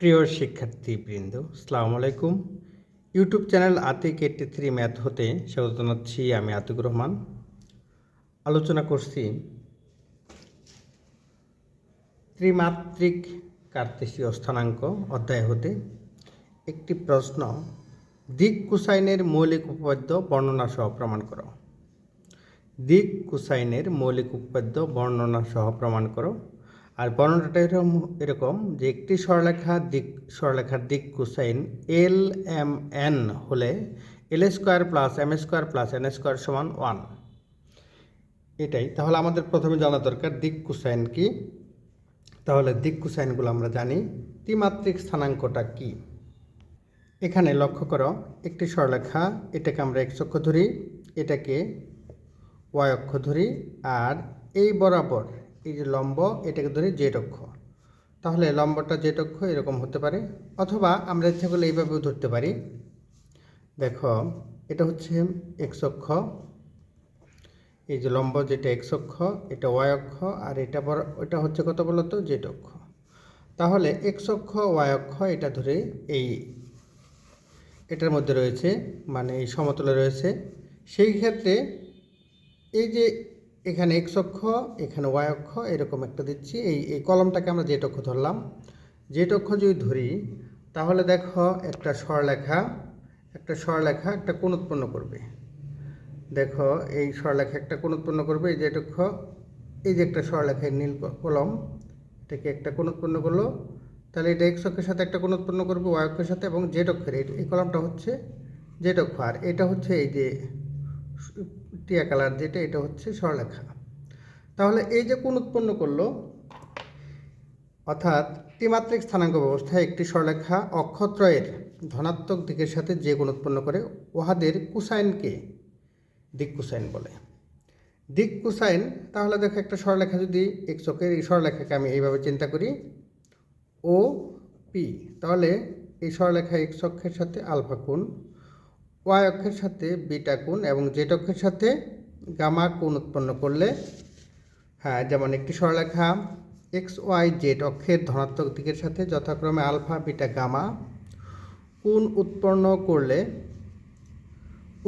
প্রিয় শিক্ষার্থীবৃন্দ সালামু আলাইকুম। YouTube channel Atik eighty three math হতে স্বাগত জানাচ্ছি আমি আতিকুর রহমান। আলোচনা করছি ত্রিমাত্রিক কার্তেশীয় স্থানাঙ্ক অধ্যায় হতে। একটি প্রশ্ন দিক কুসাইনের মৌলিক উপপাদ্য বর্ণনা সহ প্রমাণ করো। দিক কুসাইনের মৌলিক উপপাদ্য বর্ণনা সহ প্রমাণ করো। আর বর্ণনাটা এরকম এরকম যে একটি সরলেখা দিক সরলেখার দিক কুসাইন এল এম এন হলে L square plus M square plus N square সমান ওয়ান। এটাই। তাহলে আমাদের প্রথমে জানা দরকার দিক কুসাইন কি। তাহলে দিক কুসাইনগুলো আমরা জানি। ত্রিমাত্রিক স্থানাঙ্কটা কি? এখানে লক্ষ্য করো, একটি সরলেখা এটাকে আমরা এক অক্ষ ধরি, এটাকে ওয়াই অক্ষ ধরি, আর এই বরাবর এই যে লম্ব, এটাকে ধরে জেড অক্ষ। তাহলে লম্বটা জেড অক্ষ এরকম হতে পারে। অথবা আমরা ইচ্ছা করলে এইভাবেও ধরতে পারি। দেখো, এটা হচ্ছে এক্স অক্ষ। এই যে লম্ব যেটা এক্স অক্ষ, এটা ওয়াই অক্ষ, আর এটা বড়, এটা হচ্ছে কত বলতো? জেড অক্ষ। তাহলে এক্স অক্ষ ওয়াই অক্ষ, এটা ধরে এই, এটার মধ্যে রয়েছে মানে এই সমতলে রয়েছে। সেই ক্ষেত্রে এই যে এখানে এক্স অক্ষ, এখানে ওয়াই অক্ষ, এরকম একটা দিচ্ছি। এই এই কলমটাকে আমরা জেট অক্ষ ধরলাম। জেট অক্ষ যদি ধরি, তাহলে দেখো একটা স্বরলেখা একটা স্বরলেখা একটা কোণ উৎপন্ন করবে। দেখো এই স্বরলেখা একটা কোণ উৎপন্ন করবে, এই জেট অক্ষ, এই যে একটা স্বরলেখায় নীল কলম, এটাকে একটা কোণ উৎপন্ন করল। তাহলে এটা এক্স অক্ষের সাথে একটা কোণ উৎপন্ন করবে ওয়াই অক্ষের সাথে এবং জেড অক্ষের। এই- কলমটা হচ্ছে জেড অক্ষ। আর এটা হচ্ছে এই যে টিয়া কালার যেটা, এটা হচ্ছে সরলেখা তাহলে এই যে কোন উৎপন্ন করল, অর্থাৎ ত্রিমাত্রিক স্থানাঙ্ক ব্যবস্থায় একটি সরলেখা অক্ষত্রয়ের ধনাত্মক দিকের সাথে যে কোণ উৎপন্ন করে, উহাদের কুসাইনকে দিক কুসাইন বলে। দিক কুসাইন, তাহলে দেখো একটা সরলেখা যদি এক চোখের এই সরলেখাকে আমি এইভাবে চিন্তা করি, ও পি, তাহলে এই সরলেখা এক অক্ষের সাথে আলফা কোণ ওয়াই অক্ষের সাথে বিটা কোণ এবং জেড অক্ষের সাথে গামা কোণ উৎপন্ন করলে হ্যাঁ যেমন একটি সরলেখা এক্স ওয়াই জেড অক্ষের ধনাত্মক দিকের সাথে যথাক্রমে আলফা, বিটা, গামা কোণ উৎপন্ন করলে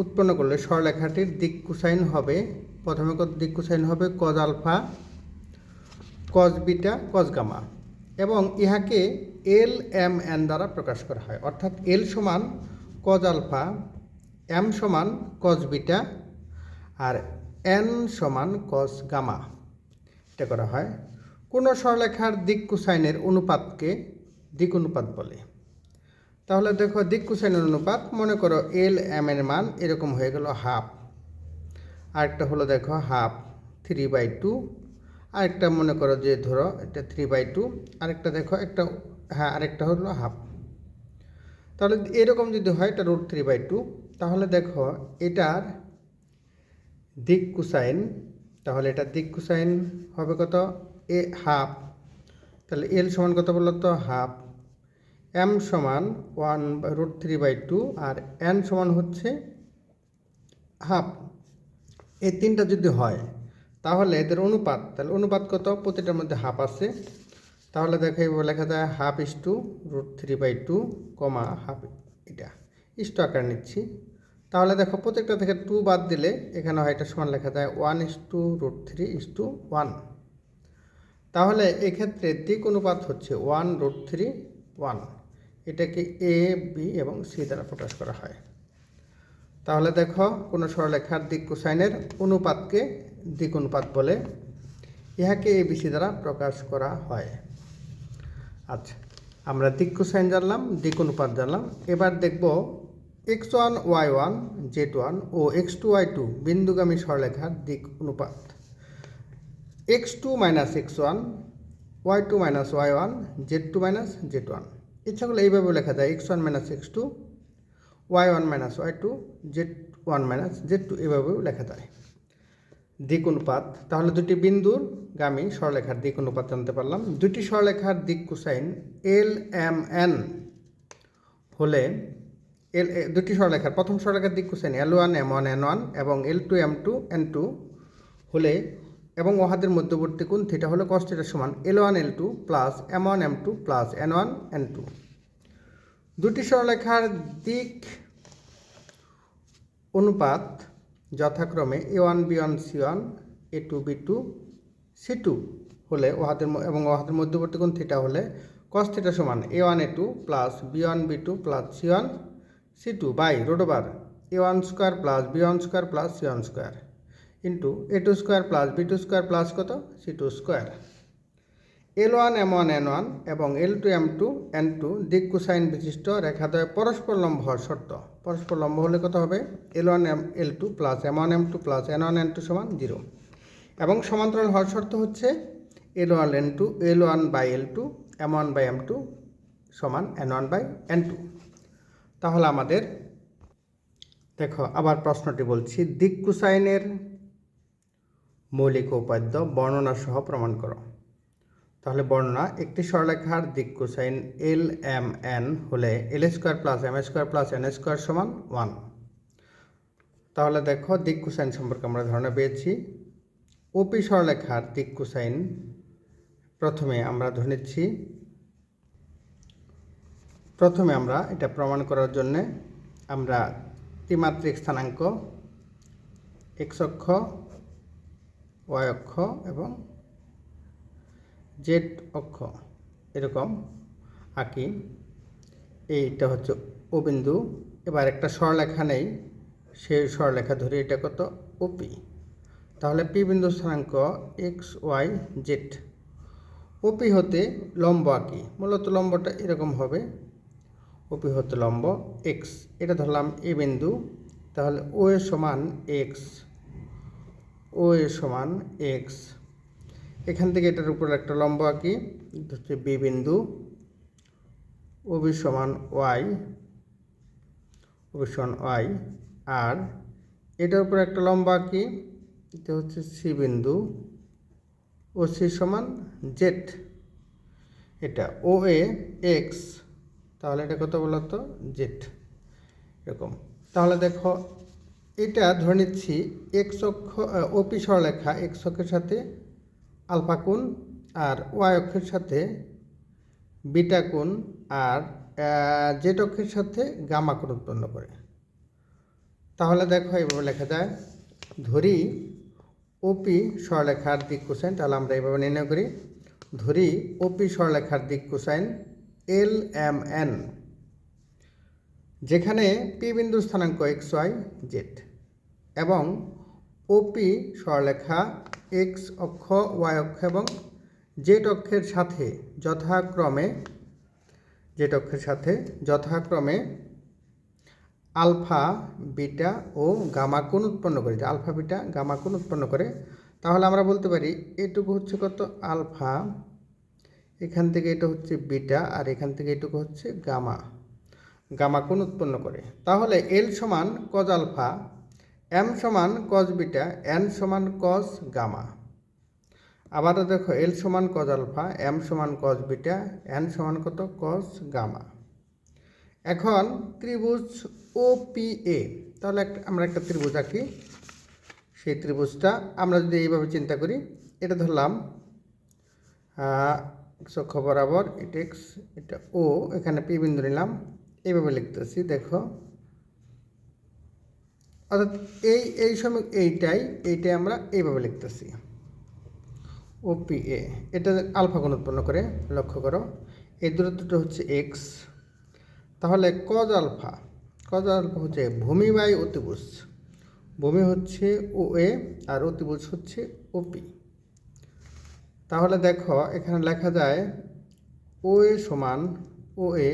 উৎপন্ন করলে সরলেখাটির দিক কুসাইন হবে, প্রথমে কত দিক কুসাইন হবে? Cos alpha cos beta cos gamma এবং ইহাকে এল এম এন দ্বারা প্রকাশ করা হয়। অর্থাৎ এল সমান কজ আলফা এম সমান কজ বিটা আর এন সমান কজ গামা। এটা করা হয়। কোনো সরলেখার দিক কুসাইনের অনুপাতকে দিক অনুপাত বলে। তাহলে দেখো দিক কুসাইনের অনুপাত, মনে করো এল এম এর মান এরকম হয়ে গেল হাফ। আরেকটা হলো দেখো হাফ থ্রি বাই টু। আরেকটা মনে করো যে ধরো এটা থ্রি বাই টু। আরেকটা দেখো একটা হ্যাঁ আরেকটা হলো হাফ। তাহলে এরকম যদি হয় এটা রুট থ্রি বাই টু। তাহলে দেখো এটার দিক কুসাইন, তাহলে এটার দিক কুসাইন হবে কত? এ হাফ। তাহলে এল সমান কত বলল তো? হাফ। এম সমান one root three by two R N সমান হচ্ছে হাফ। এই তিনটা যদি হয়, তাহলে এদের অনুপাত, তাহলে অনুপাত কত? প্রতিটার মধ্যে হাফ আছে। তাহলে দেখো লেখা যায় half is to root three by two, comma half এটা আকার নিচ্ছি। তাহলে দেখো প্রত্যেকটা থেকে টু বাদ দিলে এখানে হয় এটা সমান লেখা যায় one is to root three is to one তাহলে এক্ষেত্রে দিক অনুপাত হচ্ছে ওয়ান রুট থ্রি ওয়ান এটাকে এ বি এবং সি দ্বারা প্রকাশ করা হয়। তাহলে দেখো কোনো সরলেখার দিক কোসাইনের অনুপাতকে দিক অনুপাত বলে ইহাকে এ বিসি দ্বারা প্রকাশ করা হয়। আচ্ছা আমরা দিক কোসাইন জানলাম, দিক অনুপাত জানলাম। এবার দেখব X one Y one Z one ও এক্স টু ওয়াই টু বিন্দুগামী সরলেখার দিক অনুপাত। X two minus X one Y two minus Y one Z two minus Z one ইচ্ছা করলে এইভাবে লেখা যায় X one minus X two Y one minus Y two Z one minus Z two এভাবেও লেখা যায়। দিক অনুপাত, তাহলে দুটি বিন্দুর গামী সরলেখার দিক অনুপাত জানতে পারলাম। দুটি সরলেখার দিক কোসাইন এল এম এন হলে এল দুটি সরলেখার প্রথম সরলেখার দিক cosine L one M one N one এবং L two M two N two হলে এবং উহাদের মধ্যবর্তী কোণ থিটা হলো কস থিটার সমান L one L two plus M one M two plus N one N two দুটি সরলরেখার দিক অনুপাত যথাক্রমে A one B one C one A two B two C two হলে ওহাদের এবং ওহাদের মধ্যবর্তী কোণ থিটা হলে কস থিটা সমান A one A two plus B one B two plus C one C two by root over A one square plus B one square plus C one square into A two square plus B two square plus কত? C two square L one M one N one এবং L two M two N two দিক cosine বিশিষ্ট রেখাদ্বয় পরস্পর লম্ব হওয়ার শর্ত। পরস্পর লম্ব হলে কত হবে? L one M L two plus M one M two plus N one N two সমান জিরো এবং সমান্তরাল হওয়ার শর্ত হচ্ছে L one N two L one by L two M one by M two সমান N one by N two তাহলে আমাদের, দেখো আবার প্রশ্নটি বলছি দিক কোসাইনের মৌলিক উপাদ্য বর্ণনা সহ প্রমাণ করো। তাহলে বর্ণনা, একটি সরলরেখার দিক কোসাইন এল এম এন হলে L square plus M square plus N square সমান ওয়ান। তাহলে দেখো দিক কোসাইন সম্পর্কে আমরা ধারণা পেয়েছি। ওপি সরলরেখার দিক কোসাইন প্রথমে আমরা ধরে নিচ্ছি প্রথমে আমরা এটা প্রমাণ করার জন্য আমরা ত্রিমাত্রিক স্থানাঙ্ক এক্স অক্ষ ওয়াই অক্ষ এবং জেড অক্ষ এরকম আঁকি। এইটা হচ্ছে ও বিন্দু। এবার একটা সরলেখা নেই, সেই সরলেখা ধরে এটা কত? ওপি তাহলে পি বিন্দু স্থানাঙ্ক এক্স ওয়াই জেড ওপি হতে লম্ব আঁকি। মূলত লম্বটা এরকম হবে। ওপি হতে লম্ব এক্স এটা ধরলাম এ বিন্দু, তাহলে ও এ সমান এক্স ও এ সমান এক্স এখান থেকে এটার উপর একটা লম্ব আঁকি হচ্ছে বি বিন্দু ও বি সমান ওয়াই ও বি সমান ওয়াই আর এটার উপর একটা লম্ব আঁকি, এটা হচ্ছে সি বিন্দু ও সি সমান জেড এটা ও এ এক্স তাহলে এটা কত বলতো জেড এরকম। তাহলে দেখো, এটা ধরে নিচ্ছি এক্স অক্ষ ওপি সরলেখা এক্স অক্ষের সাথে আলফা কোণ আর ওয়াই অক্ষের সাথে বিটা কোণ আর জেড অক্ষের সাথে গামা কোণ উৎপন্ন করে। তাহলে দেখো এইভাবে লেখা যায়। ধরি ওপি সরলেখার দিক কোসাইন, তাহলে আমরা এইভাবে নির্ণয় করি। ধরি ওপি সরলেখার দিক কোসাইন এল এম এন যেখানে পি বিন্দু স্থানাঙ্ক এক্স ওয়াই, জেড, এবং ওপি সরলেখা এক্স অক্ষ, ওয়াই অক্ষ এবং জেড অক্ষের সাথে যথাক্রমে, জেড অক্ষের সাথে যথাক্রমে আলফা, বিটা ও গামা কোণ উৎপন্ন করে, যে আলফা, বিটা, গামা কোণ উৎপন্ন করে, তাহলে আমরা বলতে পারি এটুকু হচ্ছে কত? আলফা এখান থেকে এটা হচ্ছে বিটা আর এখান থেকে এটুকু হচ্ছে গামা। গামা কোণ উৎপন্ন করে। তাহলে এল সমান কজ আলফা, এম সমান কজ বিটা, এন সমান কজ গামা। আবারও দেখো, এল সমান কজ আলফা, এম সমান কজ বিটা, এন সমান কত? Cos gamma. এখন ত্রিভুজ ও পি এ তাহলে একটা আমরা একটা ত্রিভুজ আঁকি। সেই ত্রিভুজটা আমরা যদি এইভাবে চিন্তা করি, এটা ধরলাম এক্স অক্ষ বরাবর এটা এক্স এটা ও এখানে পি বিন্দু নিলাম। এইভাবে লিখতেছি, দেখো। অর্থাৎ এই এই সময় এইটাই এইটাই আমরা এইভাবে লিখতেছি। ও পি এ এটা আলফা কোণ উৎপন্ন করে, লক্ষ্য করো। এই দূরত্বটা হচ্ছে এক্স তাহলে কজ আলফা কজ আলফা হচ্ছে ভূমি বাই অতিভুজ। ভূমি হচ্ছে ও এ আর অতিভুজ হচ্ছে ওপি তাহলে দেখো, এখানে লেখা যায় ও এ সমান ও এ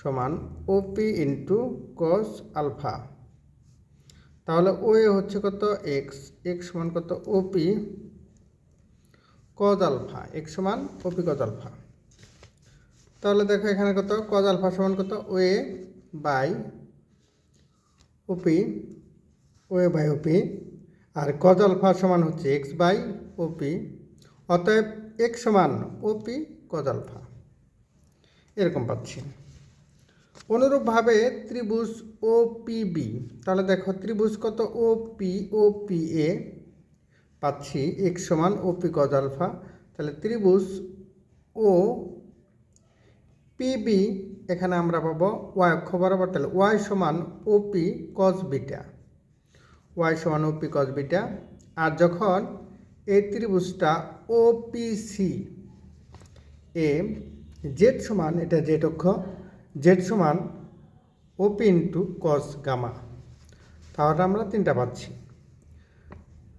সমান ওপি ইন্টু কস আলফা। তাহলে ও এ হচ্ছে কত? এক্স। এক্স সমান কত? ওপি কজ আলফা। এক্স সমান ওপি কজ আলফা। তাহলে দেখো, এখানে কত? কজ আলফা সমান কত? O A by OP O A by OP. R cos alpha সমান হচ্ছে এক্স বাই ওপি। অতএব এক সমান ওপি কজ আলফা এরকম পাচ্ছি। অনুরূপভাবে ত্রিভুজ ও পি বি তাহলে দেখো ত্রিভুজ কত? O P O P A পাচ্ছি এক সমান ওপি কজ আলফা তাহলে ত্রিভুজ ও পিবি এখানে আমরা পাবো ওয়াই অক্ষ বরাবর। তাহলে ওয়াই সমান ওপি কজ বিটা। ওয়াই সমান ওপি কজ বিটা। আর যখন এই ত্রিভুজটা ওপিসি এ জেড সমান, এটা জেড অক্ষ জেড সমান ওপি ইন্টু কস গামা তাহলে আমরা তিনটা পাচ্ছি।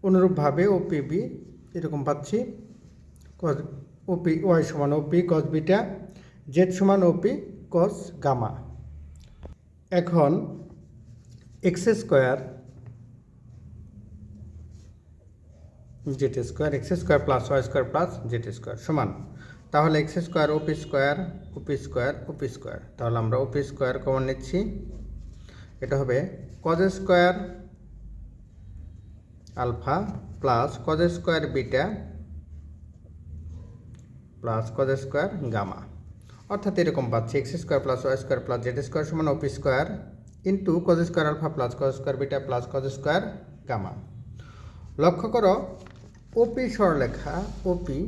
অনুরূপভাবে ওপিবি এরকম পাচ্ছি। কস ওপি ওয়াই সমান ওপি কস বিটা জেড সমান ওপি কস গামা এখন x square z square x square plus y square plus z square সমান। তাহলে x square OP square OP square OP square তাহলে আমরা ওপি স্কোয়ার কমন নিচ্ছি। এটা হবে cos square alpha plus cos square beta plus cos square gamma অর্থাৎ এরকম পাচ্ছি x square plus y square plus z square সমান OP square into cos square alpha plus cos square beta plus cos square gamma লক্ষ্য করো ওপি সরলেখা ওপি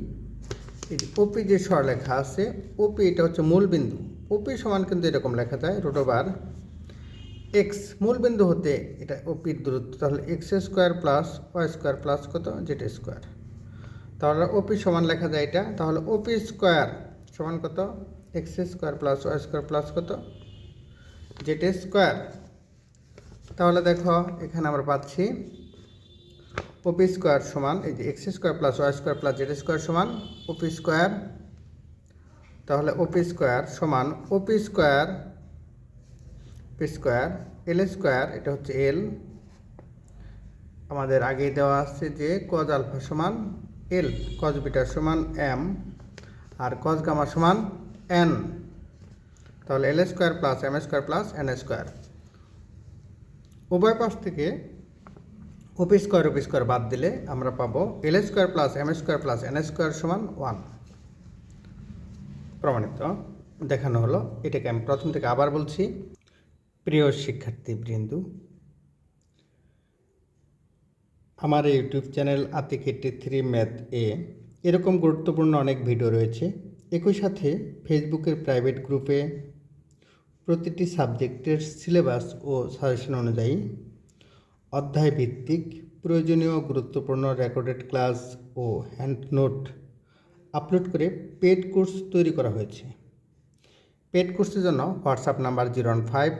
ওপি যে সরলেখা আছে ওপি এটা হচ্ছে মূল বিন্দু ওপি সমান কিন্তু এরকম লেখা যায় রোটোবার এক্স মূল বিন্দু হতে এটা ওপির দূরত্ব, তাহলে x square plus y square plus কত? জেড স্কোয়ার তাহলে ওপি সমান লেখা যায় এটা, তাহলে ওপি স্কোয়ার সমান কত? X square plus y square plus কত? জেড স্কোয়ার তাহলে দেখো, এখানে আমরা পাচ্ছি ওপি স্কোয়ার সমান, এই যে x square plus y square plus z square সমান ওপি স্কোয়ার তাহলে ওপি স্কোয়ার সমান OP square P square l square এটা হচ্ছে এল আমাদের আগেই দেওয়া আছে যে কজ আলফা সমান এল কজ বিটা সমান এম আর কজ গামা সমান এন তাহলে l square plus m square plus n square উভয় পাশ থেকে ওপি স্কোয়ার ওপি স্কোয়ার বাদ দিলে আমরা পাবো l square plus m square plus n square সমান ওয়ান। প্রমাণিত। দেখানো হলো। এটাকে আমি প্রথম থেকে আবার বলছি। প্রিয় শিক্ষার্থী বৃন্দু আমার YouTube channel Atik eighty three math এ এরকম গুরুত্বপূর্ণ অনেক ভিডিও রয়েছে। একই সাথে ফেসবুকের প্রাইভেট গ্রুপে প্রতিটি সাবজেক্টের সিলেবাস ও সাজেশন অনুযায়ী অধ্যায় ভিত্তিক প্রয়োজনীয় গুরুত্বপূর্ণ রেকর্ডেড ক্লাস ও হ্যান্ড নোট আপলোড করে পেড কোর্স তৈরি করা হয়েছে। পেড কোর্সের জন্য WhatsApp number zero one five,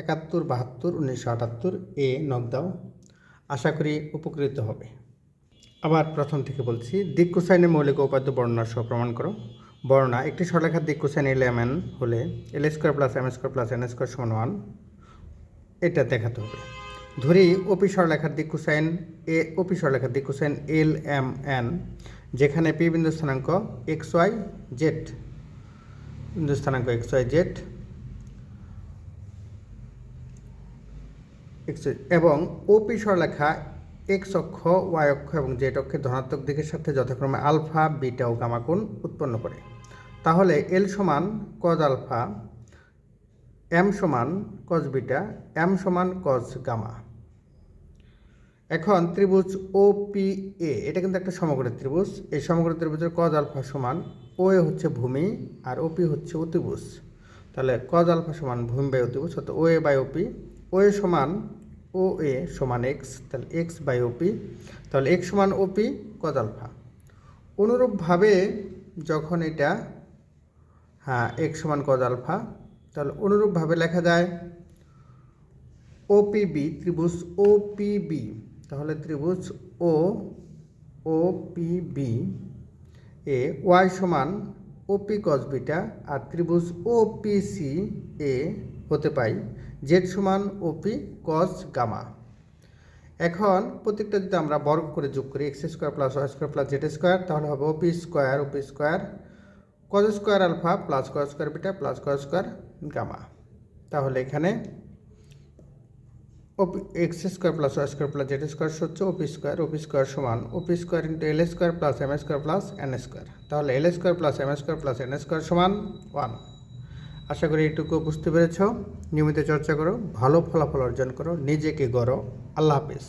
একাত্তর, বাহাত্তর, উনিশশো আটাত্তর এ নক দাও। আশা করি উপকৃত হবে। আবার প্রথম থেকে বলছি দিক কোসাইনের মৌলিক উপাদ্য বর্ণনা সহ প্রমাণ করো। বর্ণনা, একটি সরলেখার দিক কোসাইন এল এম এন হলে l square plus m square plus n square সমান ওয়ান এটা দেখাতে হবে। ধরি ওপি সরলেখার দিক কোসাইন এ ওপি সরলেখার দিক কোসাইন এল, এম, এন, যেখানে পি বিন্দু স্থানাঙ্ক এক্স, ওয়াই, জেড। বিন্দু স্থানাঙ্ক এক্স, ওয়াই, জেড। এবং ওপি সরলেখা এক্স অক্ষ, ওয়াই অক্ষ এবং জেড অক্ষের ধনাত্মক দিকের সাথে যথাক্রমে আলফা, বিটা ও গামা কোণ উৎপন্ন করে। তাহলে এল সমান কজ আলফা এম সমান কজ বিটা, এম সমান কজ গামা। এখন ত্রিভুজ ও পি এ এটা কিন্তু একটা সমগ্র ত্রিভুজ। এই সমগ্র ত্রিভুজের কজ আলফা সমান ও এ হচ্ছে ভূমি আর ওপি হচ্ছে অতিভুজ। তাহলে কজ আলফা সমান ভূমি বাই অতিভুজ অর্থাৎ ও এ বাই ওপি ও এ সমান ও এ সমান এক্স তাহলে এক্স বাই ওপি তাহলে এক্স সমান ওপি কজ আলফা অনুরূপভাবে যখন এটা হ্যাঁ এক্স সমান কজ আলফা তাহলে অনুরূপভাবে লেখা যায় ওপিবি ত্রিভুজ ওপিবি তাহলে ত্রিভুজ ও ওপিবি এ ওয়াই সমান ওপি কস বিটা আর ত্রিভুজ ওপিসি এ হতে পাই জেড সমান ওপি কস গামা। এখন প্রত্যেকটা যদি আমরা বর্গ করে যোগ করি x square plus y square plus z square তাহলে হবে OP square OP square cos square alpha plus cos square beta plus cos square gamma. তাহলে এখানে x square plus y square plus z square হচ্ছে OP square OP square সমান OP square into l square plus m square plus n square তাহলে l square plus m square plus n square সমান one আশা করি এইটুকু বুঝতে পেরেছ। নিয়মিত চর্চা করো, ভালো ফলাফল অর্জন করো, নিজেকে গড়ো। আল্লাহ হাফিজ।